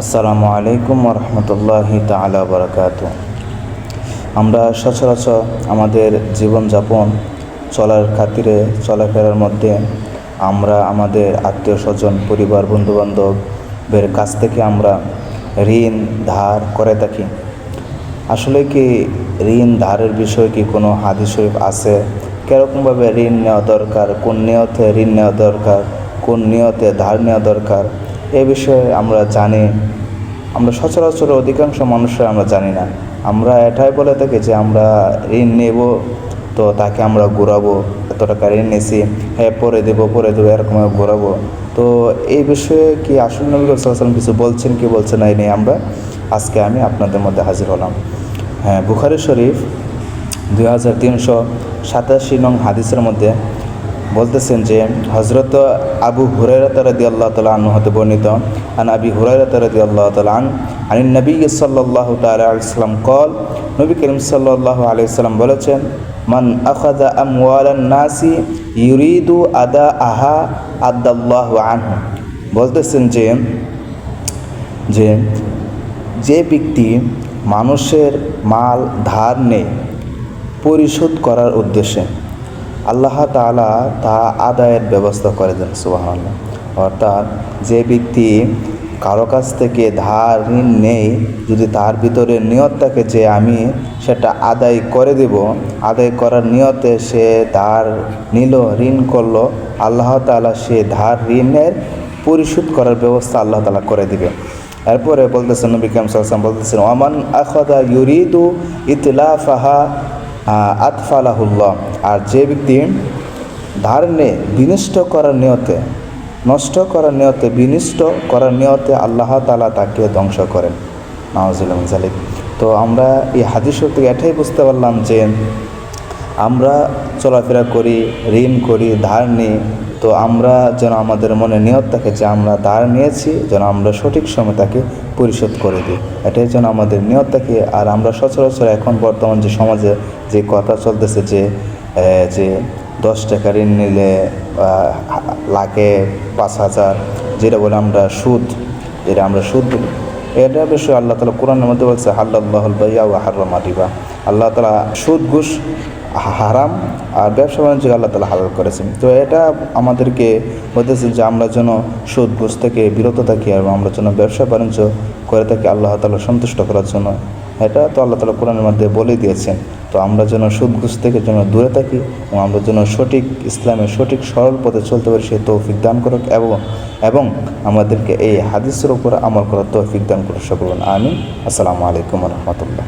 আসসালামু আলাইকুম রহমতুল্লাহি তালা বরকাত। আমরা সচরাচর আমাদের জীবনযাপন চলার খাতিরে চলাফেরার মধ্যে আমরা আমাদের আত্মীয় স্বজন, পরিবার বন্ধুবান্ধবের কাছ থেকে আমরা ঋণ ধার করে থাকি। আসলে কি ঋণ ধারের বিষয়ে কি কোনো হাদিস শরীফ আছে? কীরকমভাবে ঋণ নেওয়া দরকার? কোন নিয়তে ঋণ নেওয়া দরকার? কোন নিয়তে ধার নেওয়া দরকার? এ বিষয়ে আমরা জানি, আমরা সচরাচর অধিকাংশ মানুষরা আমরা জানি না। আমরা এটাই বলে থাকি যে আমরা ঋণ নেব, তো তাকে আমরা ঘোরাবো, এত টাকা ঋণ নিয়েছি হ্যাঁ পরে দেবো পরে দেবো, এরকম ঘোরাবো। তো এই বিষয়ে কি আসল নবী সাল্লাম কিছু বলছেন কি বলছেন এই নিয়ে আমরা আজকে আমি আপনাদের মধ্যে হাজির হলাম। হ্যাঁ বুখারি শরীফ দুই হাজার তিনশো সাতাশি নং হাদিসের মধ্যে বলতেছেন যে হজরত আবু হুরাইরাত রাদি আল্লাহ তালা আনু হতে বর্ণিত, আন আবি হুরাইরাত রাদি আল্লাহ তালা আন আনি নবী সাল্লাহ তালা আলাইসাল্লাম কল, নবী করিম সাল্লাহ আলাইসাল্লাম বলেছেন, মান আখাদা আমওয়ালান নাসি ইউরিদু আদা আহা আদাল্লাহ আনহু। বলতেছেন যে যে যে ব্যক্তি মানুষের মাল, ধার নেই পরিশোধ করার উদ্দেশ্যে আল্লাহ তালা তা আদায়ের ব্যবস্থা করে দেন সুবাহ অর্থাৎ যে ব্যক্তি কারও কাছ থেকে ধার, ঋণ নেই যদি তার ভিতরে নিয়ত থাকে যে আমি সেটা আদায় করে দেব, আদায় করার নিয়তে সে ধার নিল, ঋণ করল, আল্লাহ তালা সে ধার, ঋণের পরিশোধ করার ব্যবস্থা আল্লাহ তালা করে দিবে। এরপরে বলতেছেন নবী কাম বলতেছেন ওমান আখাদা ইউরিদু ইতলাফাহা আতফালাহুল্লাহ। আর যে ব্যক্তি ধার নে বিনষ্ট করার নিয়তে, নষ্ট করার নিয়তে, বিনষ্ট করার নিয়তে আল্লাহ তালা তাকে ধ্বংস করেন। নওয়াজুল্লাহ জালিক তো আমরা এই হাদিস থেকে এটাই বুঝতে পারলাম যে আমরা চলাফেরা করি, ঋণ করি, ধার নিই, তো আমরা যেন আমাদের মনে নিয়ত থাকে যে আমরা ধার নিয়েছি, যেন আমরা সঠিক সময় তাকে পরিশোধ করে দিই। এটাই যেন আমাদের নিয়ত থাকে। আর আমরা সচরাচর এখন বর্তমান যে সমাজে যে কথা চলতেছে যে যে দশ টাকা ঋণ নিলে লাখে পাঁচ হাজার, যেটা বলে আমরা সুদ, যেটা আমরা সুদ বলি। এটা বিষয়ে আল্লাহ তালা কোরআনের মধ্যে বলছে হাল্লাহ বাইয়া ও হার্রামা রিবা। আল্লাহ তালা সুদ, ঘুষ হারাম আর ব্যবসা বাণিজ্য আল্লাহ তালা হালাল করেছেন। তো এটা আমাদেরকে বলতেছে যে আমরা যেন সুদ ঘুষ থেকে বিরত থাকি এবং আমরা যেন ব্যবসা বাণিজ্য করে থাকি আল্লাহ তালা সন্তুষ্ট করার জন্য। এটা তো আল্লাহ তালা কোরআনের মধ্যে বলে দিয়েছেন। তো আমরা যেন সুদ ঘুষ থেকে যেন দূরে থাকি এবং আমরা যেন সঠিক ইসলামের সঠিক সরল পথে চলতে পারি, সেই তৌফিক দান করুক এবং এবং আমাদেরকে এই হাদিসের উপর আমল করার তৌফিক দান করুক সকল। আমি আসসালামু আলাইকুম রহমতুল্লাহ।